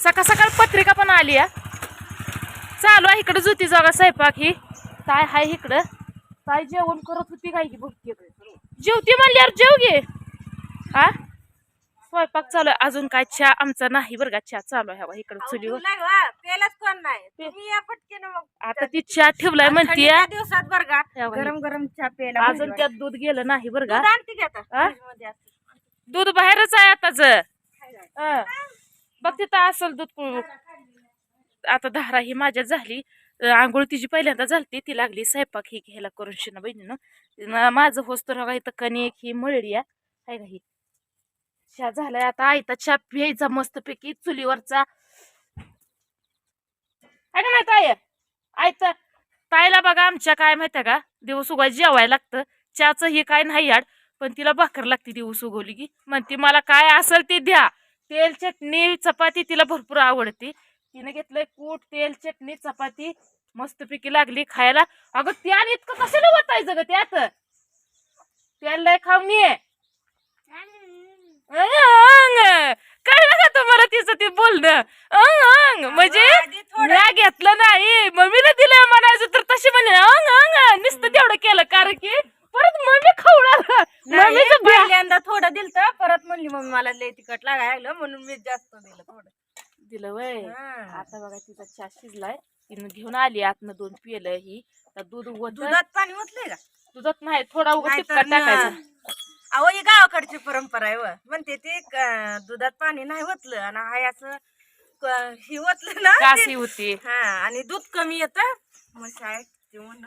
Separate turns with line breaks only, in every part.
सकाळ सकाळ पत्रिका पण आली या चालू आहे इकडं जुती जागा स्वयंपाक ही. काय हाय इकडं? काय जेवण करत होती काय की बघते जेवती म्हणल्यावर जेव घे हा स्वयंपाक चालू आहे. अजून काय चहा? आमचा नाही बरं का. चहा चालू आहे इकडं चुलीवर.
मग.
आता ती चहा ठेवलाय
थंडीच्या दिवसात बरं का. गरम गरम चहा प्यायला
अजून त्यात दूध गेलं नाही बरं का.
दूध
बाहेरच आहे आताच. बघ तिथं असल दूध आता धारा ही माझ्या झाली. आंघोळ तिची पहिल्यांदा झालती. ती लागली स्वयंपाक ही घ्यायला करून शिना बहिणीनं. माझं होस तर बघा इथं कणिक ही मळली आहे. का ही? चहा झालाय. आता आयता चहा प्यायचा मस्तपैकी चुलीवरचा. आहे का नाही ताय आयता ताईला बघा आमच्या काय माहितीये का? दिवस उगा जेवायला लागतं. चहाचं हे काय नाही याड पण तिला भाकर लागते दिवस उगवली की. म्हणते मला काय असेल ते द्या. तेल चटणी चपाती तिला भरपूर आवडते. तिने घेतलंय कूट तेल चटणी चपाती. मस्तपैकी लागली खायला. अगं त्यान इतकं कशाला वाटायचं ग त्यात? त्याला लय खाऊन ये कळलं का तुम्हाला तिचं ते बोलणं? अंग अंग. म्हणजे म्या घेतलं नाही. मम्मीने दिलं म्हणायचं तर तशी म्हणे. अंग अंग. नुसतं तेवढं केलं. कारण की परत मम्मी मम्मीचं ब्या-
पहिल्यांदा थोडं दिलं परत म्हणली मम्मी मला लय तिखट लागायला म्हणून मी जास्त दिलं थोडं.
दिलं वय.
हा.
आता बघा तिचा चहा शिजलाय. तिनं घेऊन आली आतनं दोन पिलं ही. तर दूध
दुधात पाणी ओतलंय का?
दुधात नाही थोडा टाकायचा
न- अहो ही गावाकडची परंपरा आहे व. म्हणते ते दुधात पाणी नाही ओतलं. आणि हाय असं क- हे ओतलं ना
कासी
ते-
होती.
हा आणि दूध कमी येत. मग शाळेत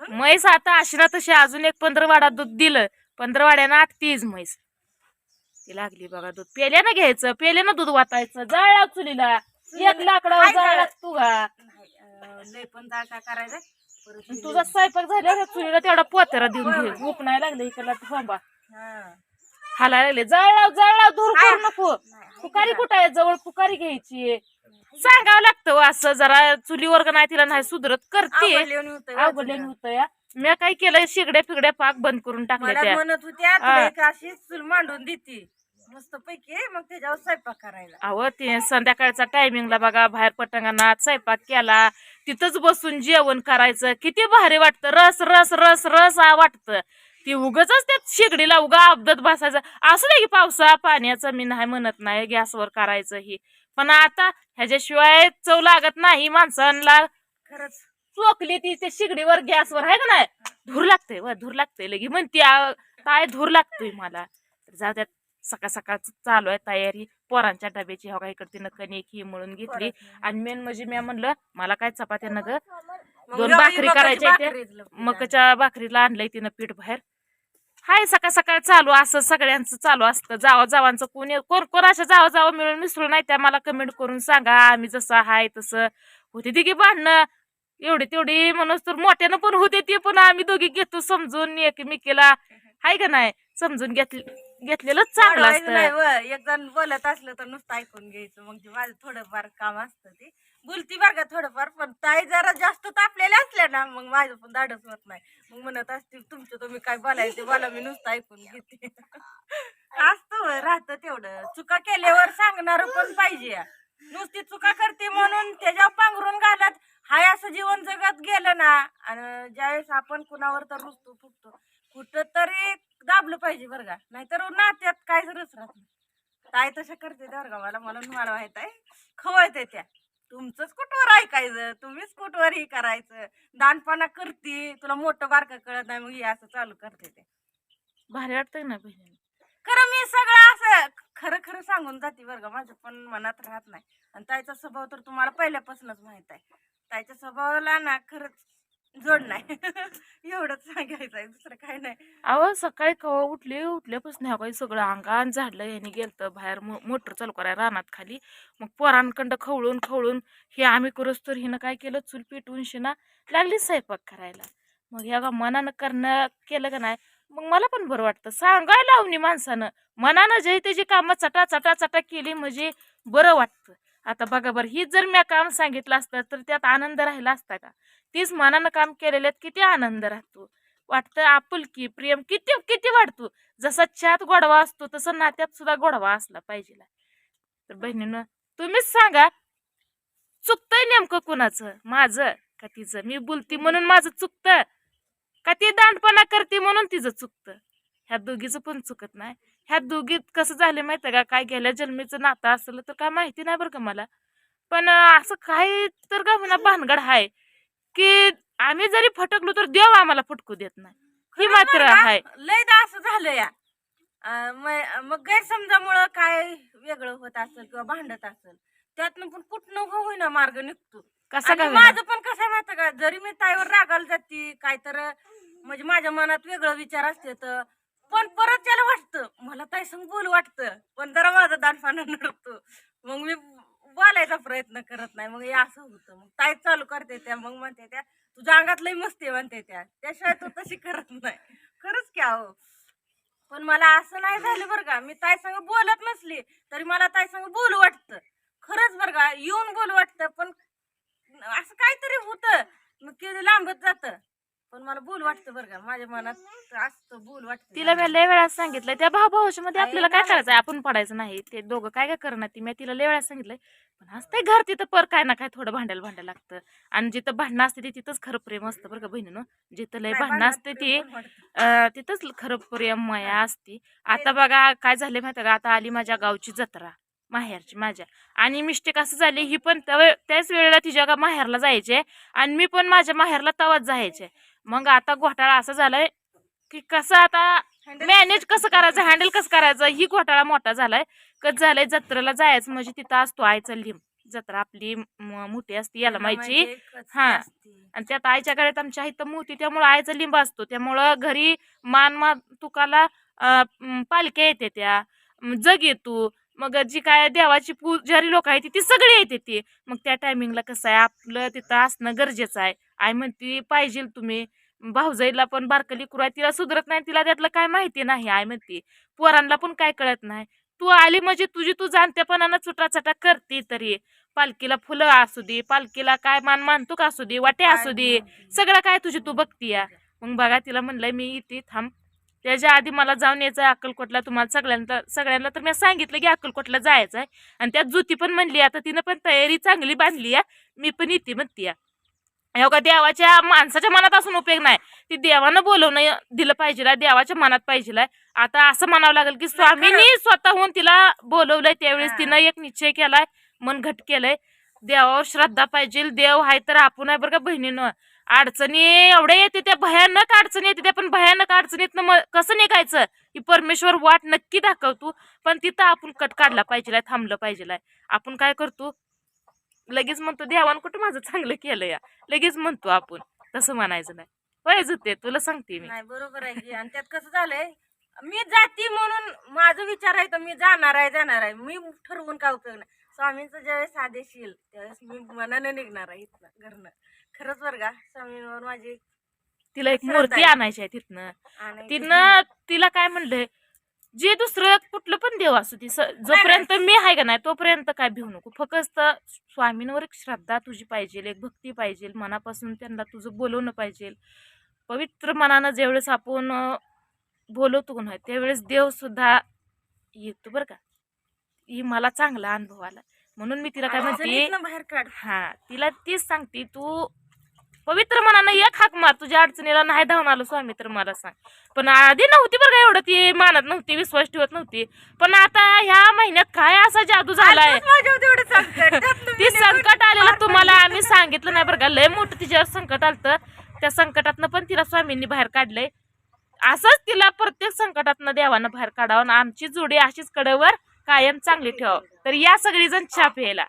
म्हैस आता आशिरा तशी अजून एक पंधरवाडा दूध दिलं. पंधरवाड्यानं आठ तीच म्हैस. ती लागली बघा दूध. पेल्यानं घ्यायचं पेल्यानं दूध वाटायचं. जाळ चुलीला. एक लाकडावर जाळ
नाही, अं, लय पण करायचं?
तुझा स्वयंपाक झाल्यावर चुलीला तेवढा पोतेरा देऊन घे. नाही लागले इकडला थांबा.
हा.
हालायला लागले. जाळ लाव जाळ लाव दूर. करू नको. पुकारी. कुठं आहे? जवळ पुकारी घ्यायची. सांगावं लागतं हो असं जरा चुलीवर का नाही तिला नाही सुधरत करते.
आवडल्यावानी होतंय
अवघडल्याने
वाचलं.
होतं या. मी काय केलं शिगड्या फिगड्या पाक बंद करून टाकल्या
मला
त्या.
म्हणत होत्या तुला
हा.
एक अशी चूल मांडून देते. मस्त पैकी मग त्याच्यावर स्वयंपाक करायला.
अहो ते संध्याकाळचा टायमिंगला बघा बाहेर पटंगणात स्वयंपाक केला तिथंच बसून जेवण करायचं. किती भारी वाटतं रस रस रस रस आ वाटतं. ती उगच त्यात शेगडीला उगा अबदत बसायचं असू दे की पावसा पाण्याचं मी नाही म्हणत नाही गॅसवर करायचं ही. पण आता ह्याच्याशिवाय चव लागत नाही माणसांना
खरंच.
चोकली ती ते शिगडीवर गॅसवर आहे का नाही? धूर लागतंय व धूर लागतंय. लगी म्हणते "आ, काय धूर लागतोय मला? जाऊ द्यात सकाळ सकाळ चालू आहे तयारी. पोरांच्या डब्याची हो का इकडे तिनं कणिक ही म्हणून घेतली. आणि मेन म्हणजे मी म्हणलं मला काय चपात्या न ग दोन भाकरी करायच्या मकाच्या भाकरीला आणलंय तिनं पीठ बाहेर हाय सकाळ सकाळ चालू असं सगळ्यांचं चालू असतं. जावा जावांचं कोणी कोण कोण अशा जावा जावा मिळून मिसळून नाही त्या मला कमेंट करून सांगा आम्ही जसं आहे तसं. होते दिघी भांडणं. एवढी तेवढी म्हणून तर मोठ्यानं पण होते ते पण आम्ही दोघी घेतो समजून एकमेकीला. हाय का नाही? समजून घेतली. घेतलेलंच चांगलं
वाढवायचं नाही
असतं
व. एक जण बोलत असलं तर नुसतं ऐकून घ्यायचं. मग ते माझं थोडंफार काम असतं ते. बोलती बरं का थोडंफार पण ताई जरा जास्त तापलेल्या असल्या ना मग माझं पण धाडस होत नाही. मग म्हणत असतील तुमचं तुम्ही काय बोलायचं ते बोला मी नुसतं ऐकून घेते. असतं व, राहतं तेवढं. चुका केल्यावर सांगणार पण पाहिजे नुसती चुका करते म्हणून त्याच्यावर पांघरून घालत हाय असं जीवन जगत गेलं ना आणि ज्यावेळेस आपण कुणावर तर रुसतो फुटतो पाहिजे बरं का? नाहीतर नात्यात काय रस राहत? ताई तशा करते बरं का मला? म्हणून मला माहीत आहे खवळते त्या. तुमचंच कुठवर ऐकायचं? तुम्हीच कुठवर हे करायचं? दानपणा करते तुला मोठं बारकं कळत नाही मग हे असं चालू करते ते.
भारी वाटतंय ना बहिणी
खरं मी सगळं असं खरं खरं सांगून जाते बरं का. माझ्या पण मनात राहत नाही. आणि ताईचा स्वभाव तर तुम्हाला पहिल्यापासूनच माहीत आहे. ताईच्या स्वभावाला ना खरंच जोड नाही. एवढंच सांगायचं आहे दुसरं काही नाही.
अहो सकाळी कवा उठले उठल्यापासून ह्या काही सगळं अंगान झाडलं यांनी गेलतं बाहेर मो मोटर चालू करायला रानात खाली. मग पोरांकडं खवळून खवळून हे आम्ही करूच तर हिनं काय केलं चूल पेटवून शिना लागली स्वयंपाक करायला. मग ह्या का मनानं करणं केलं का नाही? मग मला पण बरं वाटतं. सांगायला लावणी माणसानं. मनानं जे त्याची कामं चटा चटा चटा केली म्हणजे बरं वाटतं. आता बघा बरं हीच जर मी काम सांगितलं असतं तर त्यात आनंद राहिला असता का? तीच मनानं काम केलेल्यात किती आनंद राहतो. वाटतं आपुलकी प्रेम किती किती वाढतो. जसा चहात गोडवा असतो तसं नात्यात सुद्धा गोडवा असला पाहिजे. तर बहिणीनं तुम्हीच सांगा चुकतंय नेमकं कुणाचं? माझं का तिचं? मी बोलती म्हणून माझं चुकतं? का ती दांडपणा करते म्हणून तिचं चुकतं? ह्या दोघीचं पण चुकत नाही. ह्या दोघीत कसं झालं माहिती का? काय गेल्या जन्मीचं नातं असलं तर काय माहिती नाही बरं का मला. पण असं काही तर का म्हणा भानगड आहे की आम्ही जरी फटकलो तर देव आम्हाला फटकू देत नाही. ही मात्र? आहे.
लयदा असं झालं या. मग गैरसमजामुळं काय वेगळं होत असेल किंवा भांडत असेल? त्यातनं पण कुठनं होईना मार्ग निघतो.
कसं काय
माझं पण कसं माहिती का? जरी मी ताईवर रागायला जाते काय तर म्हणजे माझ्या मनात वेगळं विचार असते तर पण परत त्याला वाटतं. मला ताई संग बोल वाटतं. पण जरा माझा दानपाना नडतो. मग मी बोलायचा प्रयत्न करत नाही. मग हे असं होतं. मग ताई चालू करते त्या मग म्हणते त्या तुझ्या अंगात लई मस्ती आहे म्हणते त्या. त्याशिवाय तू तशी करत नाही. खरंच क्या हो पण मला असं नाही झालं बरं का. मी ताई संग बोलत नसली तरी मला ताई संग बोलू वाटतं. खरंच बरं का. येऊन बोलू वाटतं. पण असं काहीतरी होतं. मग किती लांबत जातं. पण मला बोल वाटतं बरं का. माझ्या मनात असतं बोल वाटतं.
तिला मी लय वेळा सांगितलंय. त्या भाऊ भावाच्या मध्ये आपल्याला काय. करायचं आपण पडायचं नाही. ते दोघं काय काय करणार? ती मी तिला लय वेळा सांगितलंय. पण असतंय घर तिथं पर काय ना काय थोडं भांडायला भांडायला लागतं. आणि जिथं भांडणं असते ते तिथंच खरं प्रेम असतं बरं का बहिणीनं. जिथं लय भांडणं असते ती तिथंच खरं प्रेम माया असते. आता बघा काय झालं माहिती का? आता आली माझ्या गावची जत्रा. माहेरची माझ्या. आणि मिस्टेक असं झाली ही पण त्या- त्याच वेळेला तिच्या माहेरला जायचे. आणि मी पण माझ्या माहेरला तवाच जायचे. मग आता घोटाळा असा झालाय की कसं आता मॅनेज कसं करायचं? हँडल कसं करायचं? ही घोटाळा मोठा झालाय. कसं झालंय? जत्रेला जायचं म्हणजे तिथं असतो आईचा लिंब जत्रा आपली म- मोठी असते याला माहिती.
एकच
हा. आणि त्यात आईच्या गळ्यात आमच्या इथं मोठी त्यामुळं आईचा लिंब असतो. त्यामुळं घरी मान मान तुकाला म, पालख्या येते त्या. म, जग येतो. मग जी काय देवाची पुजारी लोक आहेत ती सगळी येते ती. मग त्या टायमिंगला कसं आहे? आपलं तिथं असणं गरजेचं आहे. आई म्हणती पाहिजे तुम्ही. भाऊजाईला पण बारकली कुरा तिला सुधरत नाही तिला त्यातलं काय माहिती नाही आई म्हणती. पोरांना पण काय कळत नाही. तू आली म्हणजे तुझी तू जाणतेपणानं चुटाचटा करते तरी. पालखीला फुलं असू दे पालखीला काय मान मानतूक असू दे वाटे असू दे सगळं काय तुझी तू बघतीया मग बघा तिला म्हणलंय मी इथे थांब. त्याच्या आधी मला जाऊन यायचं आहे अक्कलकोटला. तुम्हाला सगळ्यांना सगळ्यांना तर मी सांगितलं की अक्कलकोटला जायचं आहे आणि त्यात ज्योती पण म्हणली आता तिनं पण तयारी चांगली बांधली आहे मी पण येते म्हणते हो का देवाच्या माणसाच्या मनात असून उपयोग नाही. ती देवानं बोलवणं दिलं पाहिजे देवाच्या मनात पाहिजे आता असं म्हणावं लागेल की स्वामींनी स्वतःहून तिला बोलवलंय त्यावेळेस. तिनं एक निश्चय केलाय मन घट केलंय. देवावर श्रद्धा पाहिजे देव आहे तर आपण आहे बरं का बहिणीनं. अडचणी एवढ्या येते त्या भयानक अडचणी येते त्या पण भयानक अडचणीतनं मग कसं निघायचं? ही परमेश्वर वाट नक्की दाखवतो पण तिथं आपण कट काढला पाहिजे थांबलं पाहिजे आपण काय करतो? लगेच म्हणतो देवान कुठं माझं चांगलं केलं या? लगेच म्हणतो आपण तसं म्हणायचं नाही. वयच होते तुला सांगते मी.
नाही बरोबर आहे की. आणि त्यात कसं झालंय मी जाती म्हणून माझं विचार आहे तर मी जाणार आहे जाणार आहे. मी ठरवून काय उपयोग नाही. स्वामींचं ज्यावेळेस आदेश येईल त्यावेळेस मी मनानं निघणार आहे इथनं घरनं. खरंच बरं का स्वामींवर माझी
तिला एक
श्रद्धा
मूर्ती
आहे.
आणायची आहे तिथनं.
आणायची.
तिनं तिला काय म्हणलंय जे दुसरं कुठलं पण देव असू ती स- जोपर्यंत मी आहे का नाही तोपर्यंत काय भिवू नको. फक्त स्वामींवर एक श्रद्धा तुझी पाहिजे एक भक्ती पाहिजे मनापासून त्यांना तुझं बोलवणं पाहिजे. पवित्र मनानं ज्यावेळेस आपण बोलवतो नाही त्यावेळेस देव सुद्धा येतो बरं का. ही मला चांगला अनुभव आला. म्हणून मी तिला काय म्हणते
अडचणीतनं बाहेर काढ.
हा तिला तीच सांगते तू पवित्र मनानं एक हाक मार तुझ्या अडचणीला नाही धावून आलो स्वामी तर मला सांग. पण आधी नव्हती बरं का एवढं ती मानत नव्हती विश्वास ठेवत नव्हती. पण आता ह्या महिन्यात काय असा जादू झालाय? ती संकट आलेलं तुम्हाला. आम्ही सांगितलं नाही बरं का. लय मोठं तिच्यावर संकट आलतं. त्या संकटातनं पण तिला स्वामींनी बाहेर काढलंय. असंच तिला प्रत्येक संकटातनं देवानं बाहेर काढावं आमची जोडी अशीच कडेवर कायम चांगली ठेवावं. तर या सगळी जण चहा प्यायला